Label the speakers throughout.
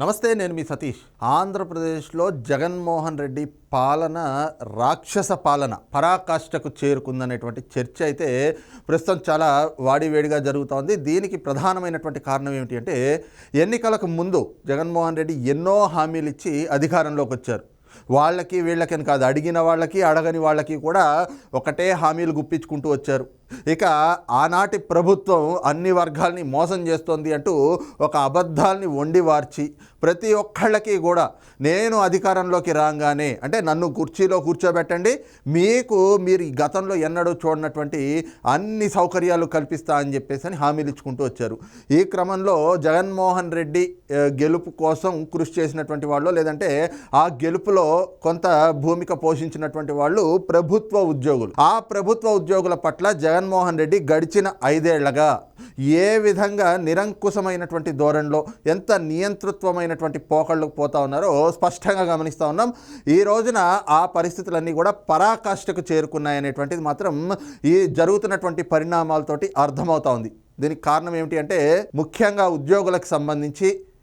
Speaker 1: నమస్తే నేను మీ సతీష్. ఆంధ్రప్రదేశ్లో జగన్మోహన్ రెడ్డి పాలన రాక్షస పాలన పరాకాష్ఠకు చేరుకుందనేటువంటి చర్చ అయితే ప్రస్తుతం చాలా వాడివేడిగా జరుగుతోంది. దీనికి ప్రధానమైనటువంటి కారణం ఏమిటి అంటే ఎన్నికలకు ముందు జగన్మోహన్ రెడ్డి ఎన్నో హామీలు ఇచ్చి అధికారంలోకి వచ్చారు. వాళ్ళకి వీళ్ళకని కాదు అడిగిన వాళ్ళకి అడగని వాళ్ళకి కూడా ఒకటే హామీలు గుప్పించుకుంటూ వచ్చారు. ఇక ఆనాటి ప్రభుత్వం అన్ని వర్గాల్ని మోసం చేస్తోంది అంటూ ఒక అబద్ధాల్ని వండి వార్చి ప్రతి ఒక్కళ్ళకి కూడా నేను అధికారంలోకి రాగానే అంటే నన్ను కుర్చీలో కూర్చోబెట్టండి మీకు మీరు ఈ గతంలో ఎన్నడూ చూడనటువంటి అన్ని సౌకర్యాలు కల్పిస్తా అని చెప్పేసి అని హామీలు ఇచ్చుకుంటూ వచ్చారు. ఈ క్రమంలో జగన్మోహన్ రెడ్డి గెలుపు కోసం కృషి చేసినటువంటి వాళ్ళు లేదంటే ఆ గెలుపులో కొంత భూమిక పోషించినటువంటి వాళ్ళు ప్రభుత్వ ఉద్యోగులు. ఆ ప్రభుత్వ ఉద్యోగుల పట్ల జగన్ జగన్మోహన్ రెడ్డి గడిచిన ఐదేళ్ళగా ఏ విధంగా నిరంకుశమైనటువంటి ధోరణిలో ఎంత నియంతృత్వమైనటువంటి పోకళ్ళకు పోతా ఉన్నారో స్పష్టంగా గమనిస్తూ ఉన్నాం. ఈ రోజున ఆ పరిస్థితులన్నీ కూడా పరాకాష్ఠకు చేరుకున్నాయనేటువంటిది మాత్రం ఈ జరుగుతున్నటువంటి పరిణామాలతోటి అర్థమవుతా ఉంది. దీనికి కారణం ఏమిటి అంటే ముఖ్యంగా ఉద్యోగులకు సంబంధించి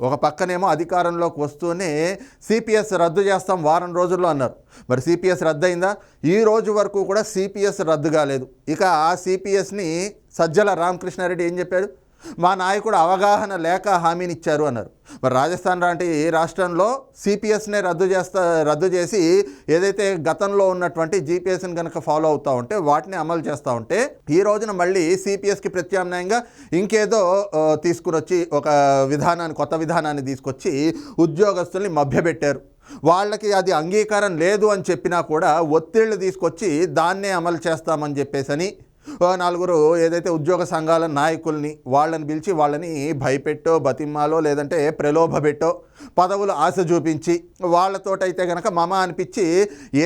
Speaker 1: ఒక పక్కనేమో అధికారంలోకి వస్తూనే సిపిఎస్ రద్దు చేస్తాం వారం రోజుల్లో అన్నారు. మరి సిపిఎస్ రద్దు అయిందా ఈ రోజు వరకు కూడా సిపిఎస్ రద్దు కాలేదు. ఇక ఆ సిపిఎస్ని సజ్జల రామకృష్ణారెడ్డి ఏం చెప్పాడు? మా నాయకుడు అవగాహన లేక హామీని ఇచ్చారు అన్నారు. మరి రాజస్థాన్ లాంటి రాష్ట్రంలో సిపిఎస్నే రద్దు చేస్తా రద్దు చేసి ఏదైతే గతంలో ఉన్నటువంటి జీపీఎస్ని కనుక ఫాలో అవుతూ ఉంటే వాటిని అమలు చేస్తూ ఉంటే ఈ రోజున మళ్ళీ సిపిఎస్కి ప్రత్యామ్నాయంగా ఇంకేదో తీసుకురొచ్చి ఒక విధానాన్ని కొత్త విధానాన్ని తీసుకొచ్చి ఉద్యోగస్తుల్ని మభ్యపెట్టారు. వాళ్ళకి అది అంగీకారం లేదు అని చెప్పినా కూడా ఒత్తిళ్ళు తీసుకొచ్చి దాన్నే అమలు చేస్తామని చెప్పేసని నలుగురు ఏదైతే ఉద్యోగ సంఘాల నాయకుల్ని వాళ్ళని పిలిచి వాళ్ళని భయపెట్టో బతిమ్మాలో లేదంటే ప్రలోభపెట్టో పదవులు ఆశ చూపించి వాళ్ళతోటైతే గనక మమ అనిపించి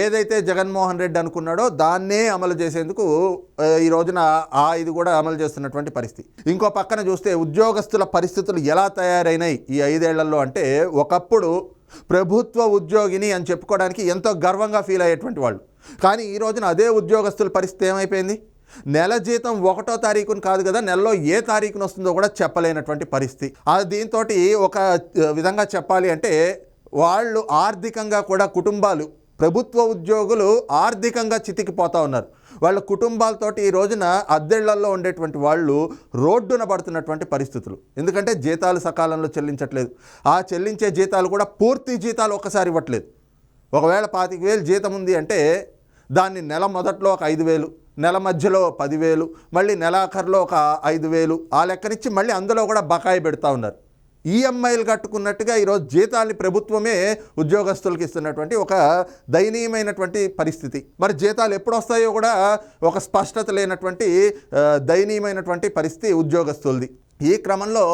Speaker 1: ఏదైతే జగన్మోహన్ రెడ్డి అనుకున్నాడో దాన్నే అమలు చేసేందుకు ఈ రోజున ఆ ఇది కూడా అమలు చేస్తున్నటువంటి పరిస్థితి. ఇంకో పక్కన చూస్తే ఉద్యోగస్తుల పరిస్థితులు ఎలా తయారైనాయి ఈ ఐదేళ్ళలో అంటే ఒకప్పుడు ప్రభుత్వ ఉద్యోగిని అని చెప్పుకోవడానికి ఎంతో గర్వంగా ఫీల్ అయ్యేటువంటి వాళ్ళు. కానీ ఈ రోజున అదే ఉద్యోగస్తుల పరిస్థితి ఏమైపోయింది? నెల జీతం ఒకటో తారీఖున కాదు కదా నెలలో ఏ తారీఖున వస్తుందో కూడా చెప్పలేనటువంటి పరిస్థితి. ఆ దీంతో ఒక విధంగా చెప్పాలి అంటే వాళ్ళు ఆర్థికంగా కూడా కుటుంబాలు ప్రభుత్వ ఉద్యోగులు ఆర్థికంగా చితికిపోతా ఉన్నారు. వాళ్ళ కుటుంబాలతోటి ఈ రోజున అద్దెళ్ళలో ఉండేటువంటి వాళ్ళు రోడ్డున పడుతున్నటువంటి పరిస్థితులు. ఎందుకంటే జీతాలు సకాలంలో చెల్లించట్లేదు. ఆ చెల్లించే జీతాలు కూడా పూర్తి జీతాలు ఒకసారి ఇవ్వట్లేదు. ఒకవేళ పాతిక వేలు జీతం ఉంది అంటే దాన్ని నెల మొదట్లో ఒక ఐదు వేలు నెల మధ్యలో పదివేలు మళ్ళీ నెలాఖరులో ఒక ఐదు వేలు ఆ లెక్కనిచ్చి మళ్ళీ అందులో కూడా బకాయి పెడతా ఉన్నారు. ఈఎంఐలు కట్టుకున్నట్టుగా ఈరోజు జీతాల్ని ప్రభుత్వమే ఉద్యోగస్తులకు ఇస్తున్నటువంటి ఒక దయనీయమైనటువంటి పరిస్థితి. మరి జీతాలు ఎప్పుడు వస్తాయో కూడా ఒక స్పష్టత లేనటువంటి దయనీయమైనటువంటి పరిస్థితి ఉద్యోగస్తులది. ఈ క్రమంలో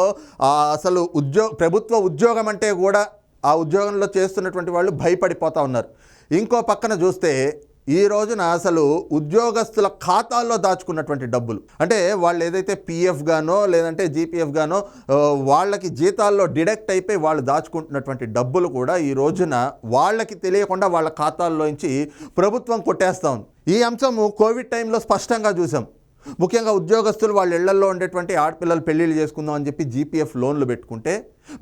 Speaker 1: అసలు ఉద్యో ప్రభుత్వ ఉద్యోగం అంటే కూడా ఆ ఉద్యోగంలో చేస్తున్నటువంటి వాళ్ళు భయపడిపోతూ ఉన్నారు. ఇంకో పక్కన చూస్తే ఈ రోజున అసలు ఉద్యోగస్తుల ఖాతాల్లో దాచుకున్నటువంటి డబ్బులు. అంటే వాళ్ళు ఏదైతే పిఎఫ్ గానో లేదంటే జీపీఎఫ్ గానో వాళ్ళకి జీతాల్లో డిడక్ట్ అయిపోయి వాళ్ళు దాచుకుంటున్నటువంటి డబ్బులు కూడా ఈ రోజున వాళ్ళకి తెలియకుండా వాళ్ళ ఖాతాల్లోంచి ప్రభుత్వం కొట్టేస్తా ఉంది. ఈ అంశము కోవిడ్ టైంలో స్పష్టంగా చూసాం. ముఖ్యంగా ఉద్యోగస్తులు వాళ్ళ ఇళ్ళలో ఉండేటువంటి ఆడపిల్లలు పెళ్ళిళ్ళు చేసుకుందాం అని చెప్పి జీపీఎఫ్ లోన్లు పెట్టుకుంటే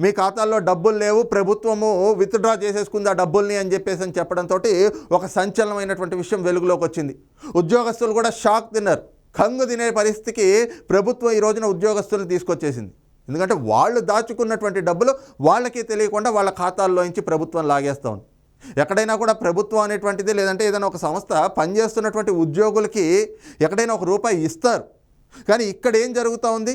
Speaker 1: మీ ఖాతాల్లో డబ్బులు లేవు ప్రభుత్వము విత్డ్రా చేసేసుకుంది ఆ డబ్బుల్ని అని చెప్పేసి అని చెప్పడంతో ఒక సంచలనమైనటువంటి విషయం వెలుగులోకి వచ్చింది. ఉద్యోగస్తులు కూడా షాక్ తిన్నారు. కంగు తినే పరిస్థితికి ప్రభుత్వం ఈ రోజున ఉద్యోగస్తులను తీసుకొచ్చేసింది. ఎందుకంటే వాళ్ళు దాచుకున్నటువంటి డబ్బులు వాళ్ళకి తెలియకుండా వాళ్ళ ఖాతాల్లోంచి ప్రభుత్వం లాగేస్తూ ఉంది. ఎక్కడైనా కూడా ప్రభుత్వం అనేటువంటిది లేదంటే ఏదైనా ఒక సంస్థ పనిచేస్తున్నటువంటి ఉద్యోగులకి ఎక్కడైనా ఒక రూపాయి ఇస్తారు. కానీ ఇక్కడ ఏం జరుగుతూ ఉంది?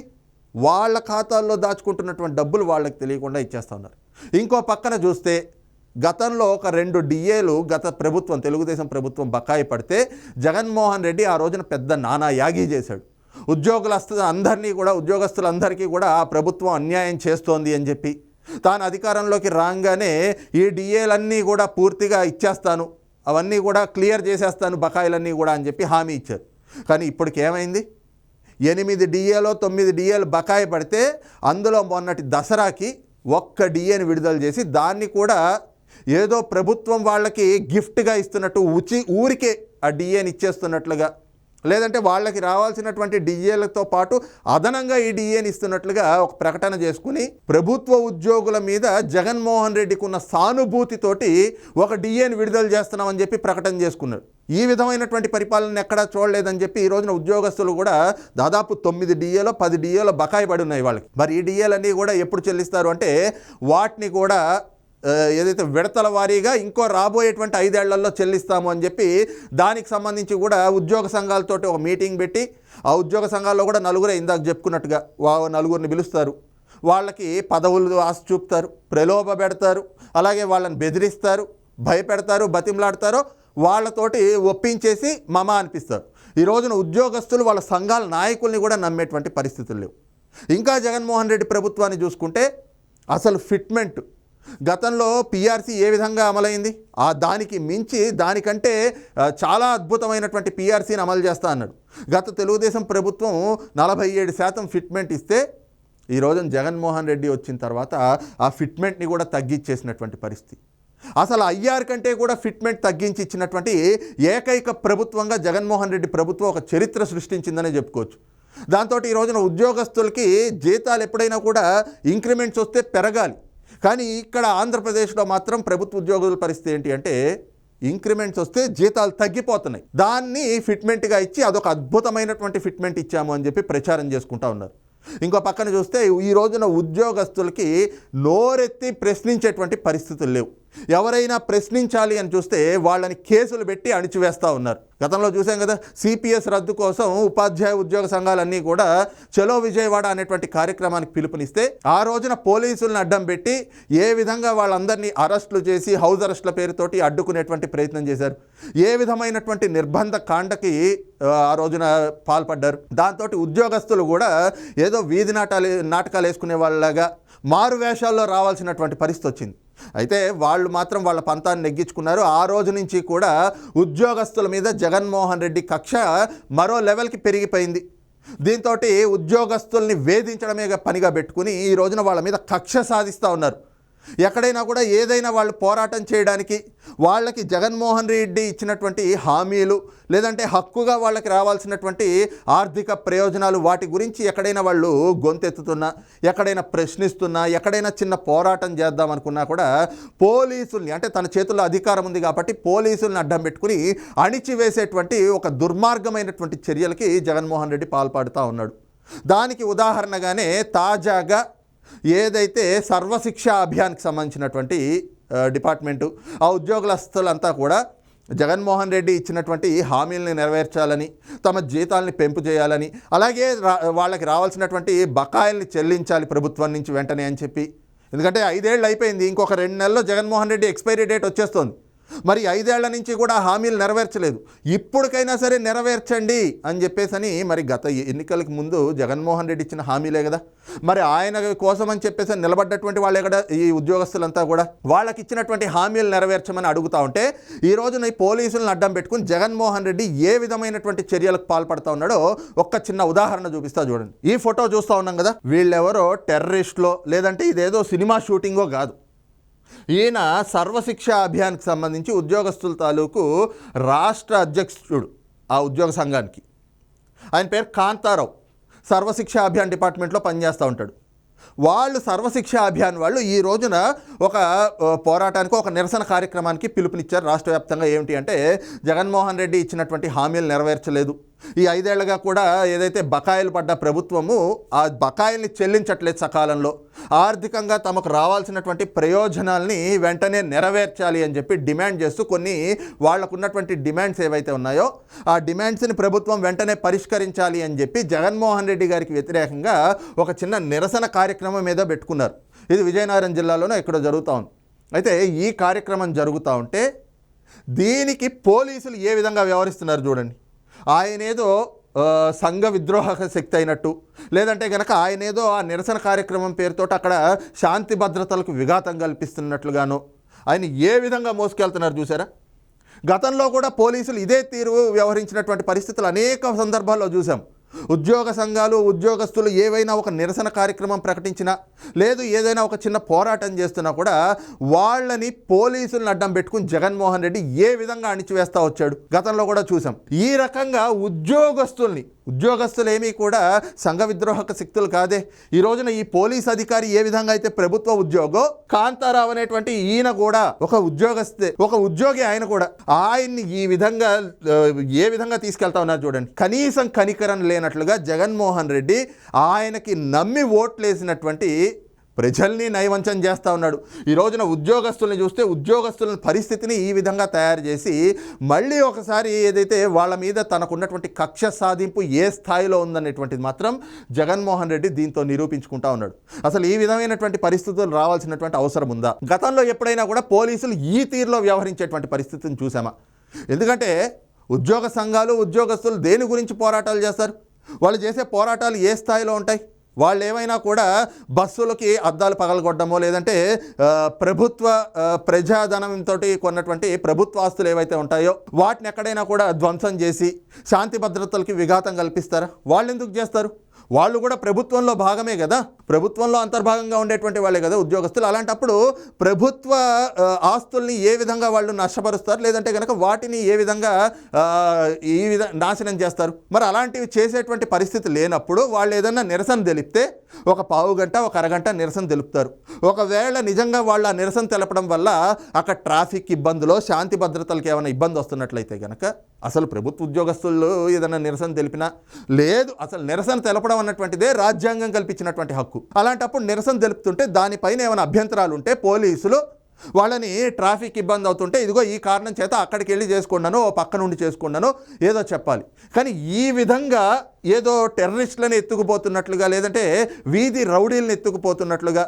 Speaker 1: వాళ్ళ ఖాతాల్లో దాచుకుంటున్నటువంటి డబ్బులు వాళ్ళకి తెలియకుండా ఇచ్చేస్తూ ఉన్నారు. ఇంకో పక్కన చూస్తే గతంలో ఒక రెండు డిఏలు గత ప్రభుత్వం తెలుగుదేశం ప్రభుత్వం బకాయి పడితే జగన్మోహన్ రెడ్డి ఆ రోజున పెద్ద నానా యాగి చేశాడు. ఉద్యోగుల అందరినీ కూడా ఉద్యోగస్తులందరికీ కూడా ఆ ప్రభుత్వం అన్యాయం చేస్తోంది అని చెప్పి తాను అధికారంలోకి రాగానే ఈ డిఏలన్నీ కూడా పూర్తిగా ఇచ్చేస్తాను. అవన్నీ కూడా క్లియర్ చేసేస్తాను బకాయిలన్నీ కూడా అని చెప్పి హామీ ఇచ్చారు. కానీ ఇప్పటికి ఏమైంది? ఎనిమిది డిఏలో తొమ్మిది డిఏలు బకాయి పడితే అందులో మొన్నటి దసరాకి ఒక్క డిఏని విడుదల చేసి దాన్ని కూడా ఏదో ప్రభుత్వం వాళ్ళకి గిఫ్ట్గా ఇస్తున్నట్టు ఉచి ఊరికే ఆ డిఏని ఇచ్చేస్తున్నట్లుగా లేదంటే వాళ్ళకి రావాల్సినటువంటి డిఏలతో పాటు అదనంగా ఈ డిఏని ఇస్తున్నట్లుగా ఒక ప్రకటన చేసుకుని ప్రభుత్వ ఉద్యోగుల మీద జగన్మోహన్ రెడ్డికి ఉన్న సానుభూతితోటి ఒక డిఏని విడుదల చేస్తున్నామని చెప్పి ప్రకటన చేసుకున్నారు ఈ విధమైనటువంటి పరిపాలన ఎక్కడా చూడలేదని చెప్పి ఈ రోజున ఉద్యోగస్తులు కూడా దాదాపు తొమ్మిది డిఏలో పది డిఏలో బకాయి పడి ఉన్నాయి వాళ్ళకి. మరి ఈ డిఏలన్నీ కూడా ఎప్పుడు చెల్లిస్తారు అంటే వాటిని కూడా ఏదైతే విడతల వారీగా ఇంకో రాబోయేటువంటి ఐదేళ్ళలో చెల్లిస్తాము అని చెప్పి దానికి సంబంధించి కూడా ఉద్యోగ సంఘాలతోటి ఒక మీటింగ్ పెట్టి ఆ ఉద్యోగ సంఘాల్లో కూడా నలుగురే ఇందాక చెప్పుకున్నట్టుగా వా నలుగురిని పిలుస్తారు. వాళ్ళకి పదవులు ఆశ చూపుతారు ప్రలోభ పెడతారు అలాగే వాళ్ళని బెదిరిస్తారు భయపెడతారు బతిమలాడతారు వాళ్ళతోటి ఒప్పించేసి మమ అనిపిస్తారు. ఈ రోజున ఉద్యోగస్తులు వాళ్ళ సంఘాల నాయకుల్ని కూడా నమ్మేటువంటి పరిస్థితులు లేవు. ఇంకా జగన్మోహన్ రెడ్డి ప్రభుత్వాన్ని చూసుకుంటే అసలు ఫిట్మెంట్ గతంలో పిఆర్సీ ఏ విధంగా అమలైంది? ఆ దానికి మించి దానికంటే చాలా అద్భుతమైనటువంటి పిఆర్సీని అమలు చేస్తా అన్నాడు. గత తెలుగుదేశం ప్రభుత్వం నలభై ఏడు శాతం ఫిట్మెంట్ ఇస్తే ఈ రోజున జగన్మోహన్ రెడ్డి వచ్చిన తర్వాత ఆ ఫిట్మెంట్ని కూడా తగ్గించేసినటువంటి పరిస్థితి. అసలు ఐఆర్ కంటే కూడా ఫిట్మెంట్ తగ్గించి ఇచ్చినటువంటి ఏకైక ప్రభుత్వంగా జగన్మోహన్ రెడ్డి ప్రభుత్వం ఒక చరిత్ర సృష్టించిందనే చెప్పుకోవచ్చు. దాంతో ఈ రోజున ఉద్యోగస్తులకి జీతాలు ఎప్పుడైనా కూడా ఇంక్రిమెంట్స్ వస్తే పెరగాలి. కానీ ఇక్కడ ఆంధ్రప్రదేశ్లో మాత్రం ప్రభుత్వ ఉద్యోగుల పరిస్థితి ఏంటి అంటే ఇంక్రిమెంట్స్ వస్తే జీతాలు తగ్గిపోతున్నాయి. దాన్ని ఫిట్మెంట్గా ఇచ్చి అదొక అద్భుతమైనటువంటి ఫిట్మెంట్ ఇచ్చాము అని చెప్పి ప్రచారం చేసుకుంటా ఉన్నారు. ఇంకో పక్కన చూస్తే ఈ రోజున ఉద్యోగస్తులకి నోరెత్తి ప్రశ్నించేటువంటి పరిస్థితులు లేవు. ఎవరైనా ప్రశ్నించాలి అని చూస్తే వాళ్ళని కేసులు పెట్టి అణిచివేస్తూ ఉన్నారు. గతంలో చూసాం కదా సిపిఎస్ రద్దు కోసం ఉపాధ్యాయ ఉద్యోగ సంఘాలన్నీ కూడా చలో విజయవాడ అనేటువంటి కార్యక్రమానికి పిలుపునిస్తే ఆ రోజున పోలీసులను అడ్డం పెట్టి ఏ విధంగా వాళ్ళందరినీ అరెస్టులు చేసి హౌస్ అరెస్టుల పేరుతోటి అడ్డుకునేటువంటి ప్రయత్నం చేశారు. ఏ విధమైనటువంటి నిర్బంధ కాండకి ఆ, రోజున పాల్పడ్డారు. దాంతో ఉద్యోగస్తులు కూడా ఏదో వీధి నాటాలు నాటకాలు వేసుకునే వాళ్ళలాగా మారు వేషాల్లో రావాల్సినటువంటి పరిస్థితి వచ్చింది. అయితే వాళ్ళు మాత్రం వాళ్ళ పంతాన్ని నెగ్గించుకున్నారు. ఆ రోజు నుంచి కూడా ఉద్యోగస్తుల మీద జగన్మోహన్ రెడ్డి కక్ష మరో లెవెల్కి పెరిగిపోయింది. దీంతో ఉద్యోగస్తుల్ని వేధించడమే పనిగా పెట్టుకుని ఈ రోజున వాళ్ళ మీద కక్ష సాధిస్తూ ఉన్నారు. ఎక్కడైనా కూడా ఏదైనా వాళ్ళు పోరాటం చేయడానికి వాళ్ళకి జగన్మోహన్ రెడ్డి ఇచ్చినటువంటి హామీలు లేదంటే హక్కుగా వాళ్ళకి రావాల్సినటువంటి ఆర్థిక ప్రయోజనాలు వాటి గురించి ఎక్కడైనా వాళ్ళు గొంతెత్తుతున్నా ఎక్కడైనా ప్రశ్నిస్తున్నా ఎక్కడైనా చిన్న పోరాటం చేద్దాం అనుకున్నా కూడా పోలీసుల్ని అంటే తన చేతుల్లో అధికారం ఉంది కాబట్టి పోలీసుల్ని అడ్డం పెట్టుకుని అణిచివేసేటువంటి ఒక దుర్మార్గమైనటువంటి చర్యలకి జగన్మోహన్ రెడ్డి పాల్పడుతూ ఉన్నాడు. దానికి ఉదాహరణగానే తాజాగా ఏదైతే సర్వశిక్ష అభియాన్కి సంబంధించినటువంటి డిపార్ట్మెంటు ఆ ఉద్యోగస్తులంతా కూడా జగన్మోహన్ రెడ్డి ఇచ్చినటువంటి హామీలను నెరవేర్చాలని తమ జీతాలని పెంపు చేయాలని అలాగే వాళ్ళకి రావాల్సినటువంటి బకాయిల్ని చెల్లించాలి ప్రభుత్వం నుంచి వెంటనే అని చెప్పి. ఎందుకంటే ఐదేళ్ళు అయిపోయింది ఇంకొక రెండు నెలల్లో జగన్మోహన్ రెడ్డి ఎక్స్పైరీ డేట్ వచ్చేస్తుంది. మరి ఐదేళ్ళ నుంచి కూడా హామీలు నెరవేర్చలేదు. ఇప్పటికైనా సరే నెరవేర్చండి అని చెప్పేసని మరి గత ఎన్నికలకు ముందు జగన్మోహన్ రెడ్డి ఇచ్చిన హామీలే కదా. మరి ఆయన కోసం అని చెప్పేసి నిలబడ్డటువంటి వాళ్ళే కదా ఈ ఉద్యోగస్తులంతా కూడా. వాళ్ళకి ఇచ్చినటువంటి హామీలు నెరవేర్చమని అడుగుతా ఉంటే ఈ రోజున ఈ పోలీసులను అడ్డం పెట్టుకుని జగన్మోహన్ రెడ్డి ఏ విధమైనటువంటి చర్యలకు పాల్పడతా ఉన్నాడో ఒక్క చిన్న ఉదాహరణ చూపిస్తా చూడండి. ఈ ఫోటో చూస్తూ ఉన్నాం కదా. వీళ్ళెవరో టెర్రరిస్ట్లో లేదంటే ఇదేదో సినిమా షూటింగో కాదు. ఈయన సర్వశిక్ష అభియాన్కి సంబంధించి ఉద్యోగస్తుల తాలూకు రాష్ట్ర అధ్యక్షుడు ఆ ఉద్యోగ సంఘానికి. ఆయన పేరు కాంతారావు. సర్వశిక్ష అభియాన్ డిపార్ట్మెంట్లో పనిచేస్తూ ఉంటాడు. వాళ్ళు సర్వశిక్ష అభియాన్ వాళ్ళు ఈ రోజున ఒక పోరాటానికి ఒక నిరసన కార్యక్రమానికి పిలుపునిచ్చారు రాష్ట్ర వ్యాప్తంగా ఏమిటి అంటే జగన్మోహన్ రెడ్డి ఇచ్చినటువంటి హామీలు నెరవేర్చలేదు. ఈ ఐదేళ్ళుగా కూడా ఏదైతే బకాయిలు పడ్డ ప్రభుత్వము ఆ బకాయిల్ని చెల్లించట్లేదు సకాలంలో. ఆర్థికంగా తమకు రావాల్సినటువంటి ప్రయోజనాల్ని వెంటనే నెరవేర్చాలి అని చెప్పి డిమాండ్ చేస్తూ కొన్ని వాళ్ళకున్నటువంటి డిమాండ్స్ ఏవైతే ఉన్నాయో ఆ డిమాండ్స్ని ప్రభుత్వం వెంటనే పరిష్కరించాలి అని చెప్పి జగన్మోహన్ రెడ్డి గారికి వ్యతిరేకంగా ఒక చిన్న నిరసన కార్యక్రమం మీద పెట్టుకున్నారు. ఇది విజయనగరం జిల్లాలోనే ఇక్కడ జరుగుతూ ఉంది. అయితే ఈ కార్యక్రమం జరుగుతూ ఉంటే దీనికి పోలీసులు ఏ విధంగా వ్యవహరిస్తున్నారు చూడండి. ఆయనేదో సంఘ విద్రోహక శక్తి అయినట్టు. లేదంటే గనక ఆయనేదో ఆ నిరసన కార్యక్రమం పేరుతో అక్కడ శాంతి భద్రతలకు విఘాతం కల్పిస్తున్నట్లుగాను ఆయన ఏ విధంగా మోసుకెళ్తున్నారు చూసారా గతంలో కూడా పోలీసులు ఇదే తీరు వ్యవహరించినటువంటి పరిస్థితులు అనేక సందర్భాల్లో చూసాం ఉద్యోగ సంఘాలు ఉద్యోగస్తులు ఏవైనా ఒక నిరసన కార్యక్రమం ప్రకటించినా లేదు ఏదైనా ఒక చిన్న పోరాటం చేస్తున్నా కూడా వాళ్ళని పోలీసులను అడ్డం పెట్టుకుని జగన్మోహన్ రెడ్డి ఏ విధంగా అణిచివేస్తా వచ్చాడు? గతంలో కూడా చూసాం. ఈ రకంగా ఉద్యోగస్తుల్ని ఉద్యోగస్తులేమీ కూడా సంఘ విద్రోహక శక్తులు కాదే. ఈ రోజున ఈ పోలీస్ అధికారి ఏ విధంగా అయితే ప్రభుత్వ ఉద్యోగం కాంతారావు అనేటువంటి ఈయన కూడా ఒక ఉద్యోగస్తే ఒక ఉద్యోగి ఆయన కూడా ఆయన్ని ఈ విధంగా ఏ విధంగా తీసుకెళ్తా ఉన్నారు చూడండి. కనీసం కనికరం లేనట్లుగా జగన్మోహన్ రెడ్డి ఆయనకి నమ్మి ఓట్లేసినటువంటి ప్రజల్ని నైవంచం చేస్తూ ఉన్నాడు. ఈ రోజున ఉద్యోగస్తుల్ని చూస్తే ఉద్యోగస్తుల పరిస్థితిని ఈ విధంగా తయారు చేసి మళ్ళీ ఒకసారి ఏదైతే వాళ్ళ మీద తనకున్నటువంటి కక్ష సాధింపు ఏ స్థాయిలో ఉందనేటువంటిది మాత్రం జగన్మోహన్ రెడ్డి దీంతో నిరూపించుకుంటా ఉన్నాడు. అసలు ఈ విధమైనటువంటి పరిస్థితులు రావాల్సినటువంటి అవసరం ఉందా? గతంలో ఎప్పుడైనా కూడా పోలీసులు ఈ తీరులో వ్యవహరించేటువంటి పరిస్థితిని చూసామా? ఎందుకంటే ఉద్యోగ సంఘాలు ఉద్యోగస్తులు దేని గురించి పోరాటాలు చేస్తారు? వాళ్ళు చేసే పోరాటాలు ఏ స్థాయిలో ఉంటాయి? వాళ్ళు ఏమైనా కూడా బస్సులకి అద్దాలు పగలగొట్టడమో లేదంటే ప్రభుత్వ ప్రజాధనంతో కొన్నటువంటి ప్రభుత్వ ఆస్తులు ఏవైతే ఉంటాయో వాటిని ఎక్కడైనా కూడా ధ్వంసం చేసి శాంతి భద్రతలకి విఘాతం కల్పిస్తారా? వాళ్ళు ఎందుకు చేస్తారు? వాళ్ళు కూడా ప్రభుత్వంలో భాగమే కదా? ప్రభుత్వంలో అంతర్భాగంగా ఉండేటువంటి వాళ్ళే కదా ఉద్యోగస్తులు. అలాంటప్పుడు ప్రభుత్వ ఆస్తుల్ని ఏ విధంగా వాళ్ళు నష్టపరుస్తారు? లేదంటే కనుక వాటిని ఏ విధంగా ఈ విధ నాశనం చేస్తారు? మరి అలాంటివి చేసేటువంటి పరిస్థితి లేనప్పుడు వాళ్ళు ఏదైనా నిరసన తెలిపితే ఒక పావు గంట ఒక అరగంట నిరసన తెలుపుతారు. ఒకవేళ నిజంగా వాళ్ళు ఆ నిరసన తెలపడం వల్ల అక్కడ ట్రాఫిక్ ఇబ్బందులో శాంతి భద్రతలకు ఏమైనా ఇబ్బంది వస్తున్నట్లయితే కనుక అసలు ప్రభుత్వ ఉద్యోగస్తులు ఏదైనా నిరసన తెలిపినా లేదు. అసలు నిరసన తెలపడం అన్నటువంటిదే రాజ్యాంగం కల్పించినటువంటి హక్కు. అలాంటప్పుడు నిరసన తెలుపుతుంటే దానిపైన ఏమైనా అభ్యంతరాలు ఉంటే పోలీసులు వాళ్ళని ట్రాఫిక్ ఇబ్బంది అవుతుంటే ఇదిగో ఈ కారణం చేత అక్కడికి వెళ్ళి చేసుకున్నాను ఓ పక్క నుండి చేసుకున్నాను ఏదో చెప్పాలి. కానీ ఈ విధంగా ఏదో టెర్రరిస్టులను ఎత్తుకుపోతున్నట్లుగా లేదంటే వీధి రౌడీలను ఎత్తుకుపోతున్నట్లుగా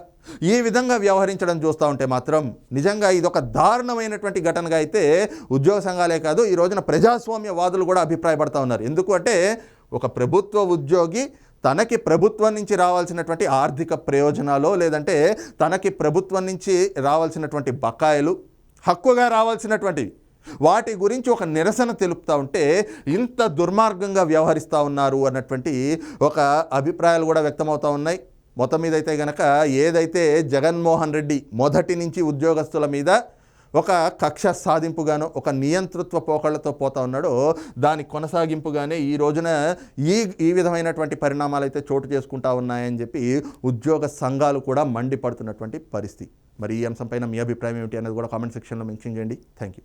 Speaker 1: ఈ విధంగా వ్యవహరించడం చూస్తూ ఉంటే మాత్రం నిజంగా ఇది ఒక దారుణమైనటువంటి ఘటనగా అయితే ఉద్యోగ సంఘాలే కాదు ఈ రోజున ప్రజాస్వామ్యవాదులు కూడా అభిప్రాయపడతా ఉన్నారు. ఎందుకు అంటే ఒక ప్రభుత్వ ఉద్యోగి తనకి ప్రభుత్వం నుంచి రావాల్సినటువంటి ఆర్థిక ప్రయోజనాలు లేదంటే తనకి ప్రభుత్వం నుంచి రావాల్సినటువంటి బకాయిలు హక్కుగా రావాల్సినటువంటివి వాటి గురించి ఒక నిరసన తెలుపుతూ ఉంటే ఇంత దుర్మార్గంగా వ్యవహరిస్తూ ఉన్నారు అన్నటువంటి ఒక అభిప్రాయాలు కూడా వ్యక్తమవుతూ ఉన్నాయి. మొత్తం మీద అయితే గనక ఏదైతే జగన్మోహన్ రెడ్డి మొదటి నుంచి ఉద్యోగస్తుల మీద ఒక కక్ష సాధింపుగాను ఒక నియంతృత్వ పోకళ్ళతో పోతా ఉన్నాడో దాని కొనసాగింపుగానే ఈ రోజున ఈ ఈ విధమైనటువంటి పరిణామాలు అయితే చోటు చేసుకుంటా ఉన్నాయని చెప్పి ఉద్యోగ సంఘాలు కూడా మండిపడుతున్నటువంటి పరిస్థితి. మరి ఈ అంశంపైన మీ అభిప్రాయం ఏమిటి అనేది కూడా కామెంట్ సెక్షన్లో మెన్షన్ చేయండి. Thank you